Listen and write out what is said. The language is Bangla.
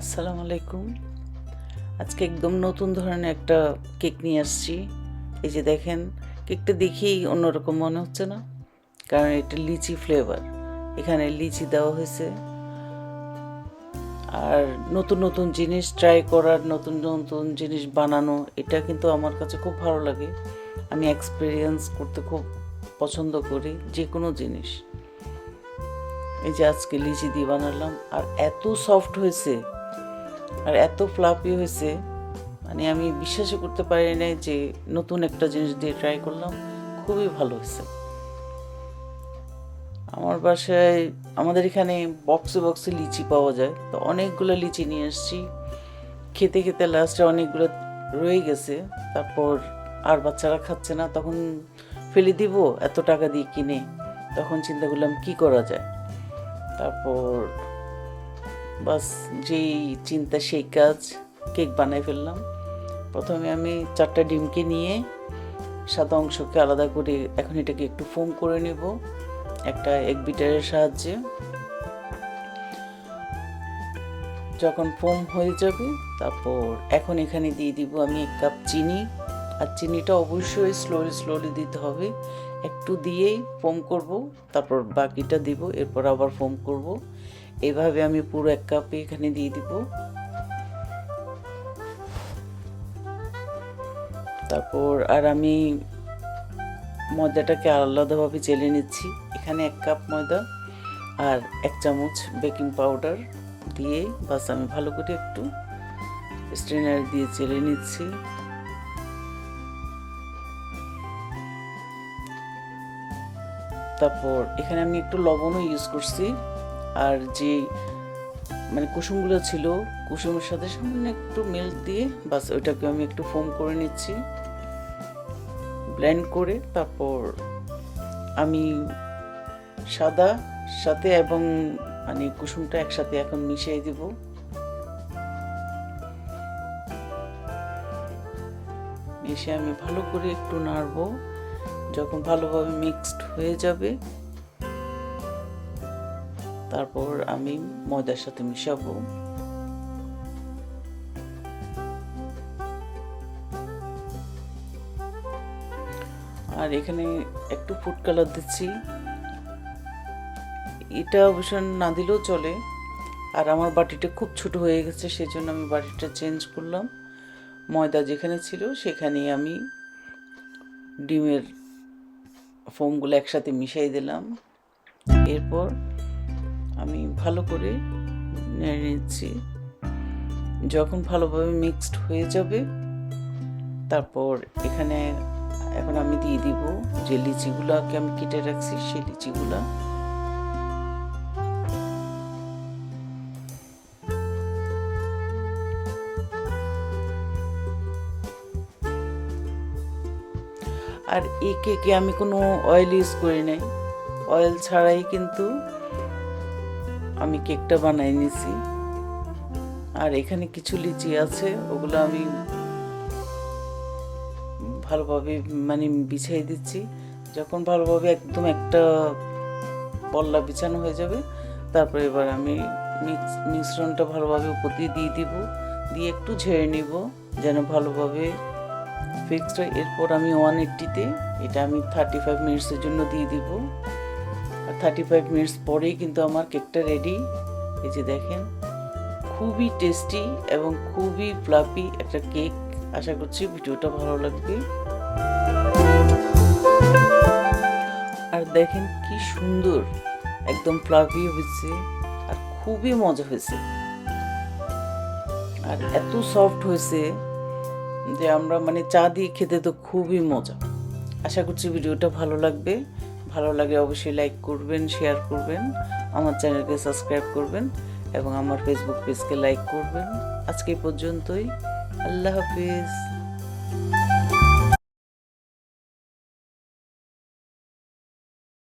আসসালামু আলাইকুম। আজকে একদম নতুন ধরনের একটা কেক নিয়ে আসছি। এই যে দেখেন, কেকটা দেখেই অন্যরকম মনে হচ্ছে না, কারণ এটা লিচি ফ্লেভার এখানে লিচি দেওয়া হয়েছে। আর নতুন নতুন জিনিস ট্রাই করার, নতুন নতুন জিনিস বানানো, এটা কিন্তু আমার কাছে খুব ভালো লাগে। আমি এক্সপিরিয়েন্স করতে খুব পছন্দ করি যে কোনো জিনিস। এই যে আজকে লিচি দিয়ে বানালাম, আর এত সফট হয়েছে। আর এত ফ্লাপি হয়েছে মানে আমি বিশ্বাসই করতে পারি না যে নতুন একটা জিনিস দিয়ে ট্রাই করলাম, খুবই ভালো হয়েছে। আমার বাসায়, আমাদের এখানে বক্সে বক্সে লিচি পাওয়া যায়, তো অনেকগুলো লিচি নিয়ে এসেছি। খেতে খেতে লাস্টে অনেকগুলো রয়ে গেছে, তারপর আর বাচ্চারা খাচ্ছে না, তখন ফেলে দিব, এত টাকা দিয়ে কিনে, তখন চিন্তা করলাম কি করা যায়? তারপর বাস যেই চিন্তা সেই কাজ, কেক বানাই ফেললাম। প্রথমে আমি চারটা ডিমকে নিয়ে সাদা অংশকে আলাদা করে এখন এটাকে একটু ফোম করে নেব, একটা এক বিটারের সাহায্যে। যখন ফোম হয়ে যাবে, তারপর এখন এখানে দিয়ে দিব আমি এক কাপ চিনি। আর চিনিটা অবশ্যই স্লোলি স্লোলি দিতে হবে। একটু দিয়েই ফোম করব, তারপর বাকিটা দিব, এরপর আবার ফোম করব। এভাবে আমি পুরো এক কাপে এখানে দিয়ে দিব। তারপর আর আমি ময়দাটাকে আলাদাভাবে চেলে নিচ্ছি। এখানে এক কাপ ময়দা আর এক চামচ বেকিং পাউডার দিয়ে বাস আমি ভালো করে একটু স্ট্রেনার দিয়ে চেলে নিচ্ছি। তারপর এখানে আমি একটু লবণও ইউজ করছি। আর যে মানে কুসুমগুলো ছিল, কুসুমের সাথে সামান্য একটু মিল্ক দিয়ে, বাস ওইটাকে আমি একটু ফোম করে নিচ্ছি। ব্লেন্ড করে তারপর আমি সাদা, সাথে এবং মানে কুসুমটা একসাথে এখন মিশিয়ে দিব। মিশিয়ে আমি ভালো করে একটু নাড়বো। যখন ভালোভাবে মিক্সড হয়ে যাবে তারপর আমি ময়দার সাথে মিশাবো। আর এখানে একটু ফুড কালার দিচ্ছি। এটা অবশ্য না দিলেও চলে। আর আমার বাটিটা খুব ছোট হয়ে গেছে সেই জন্য আমি বাটিটা চেঞ্জ করলাম। ময়দা যেখানে ছিল, সেখানে আমি ডিমের ফোমগুলো একসাথে মিশাই দিলাম। এরপর আমি ভালো করে নেড়ে নিচ্ছি। যখন ভালোভাবে মিক্সড হয়ে যাবে, তারপর এখানে এখন আমি দিয়ে দিব যে লিচিগুলোকে আমি কেটে রাখছি, সেই লিচিগুলা। আর এই কেকে আমি কোনো অয়েল ইউজ করি নাই। অয়েল ছাড়াই কিন্তু আমি কেকটা বানাই নিছি। আর এখানে কিছু লিচি আছে, ওগুলো আমি ভালোভাবে মানে বিছিয়ে দিচ্ছি। যখন ভালোভাবে একদম একটা পল্লা বিছানো হয়ে যাবে, তারপরে এবার আমি মিশ্রণটা ভালোভাবে উপর দিয়ে দিয়ে দিব। দিয়ে একটু ঝেড়ে নিব, যেন ভালোভাবে ফিক্সড হয়। এরপর আমি ওয়ান এইট্টিতে, এটা আমি থার্টি ফাইভ মিনিটসের জন্য দিয়ে দিব। থার্টি ফাইভ মিনিটস পরেই কিন্তু আমার কেকটা রেডি এই যে দেখেন, খুবই টেস্টি এবং খুবই ফ্লাফি একটা কেক আশা করছি ভিডিওটা ভালো লাগবে। আর দেখেন কি সুন্দর, একদম ফ্লাফি হয়েছে আর খুবই মজা হয়েছে। আর এত সফট হয়েছে যে আমরা মানে চা দিয়ে খেতে তো খুবই মজা। আশা করছি ভিডিওটা ভালো লাগবে। ভালো লাগে অবশ্যই লাইক করবেন শেয়ার করবেন, আমার চ্যানেলকে সাবস্ক্রাইব করবেন এবং আমার ফেসবুক পেজকে লাইক করবেন। আজকে পর্যন্তই। আল্লাহ হাফিজ।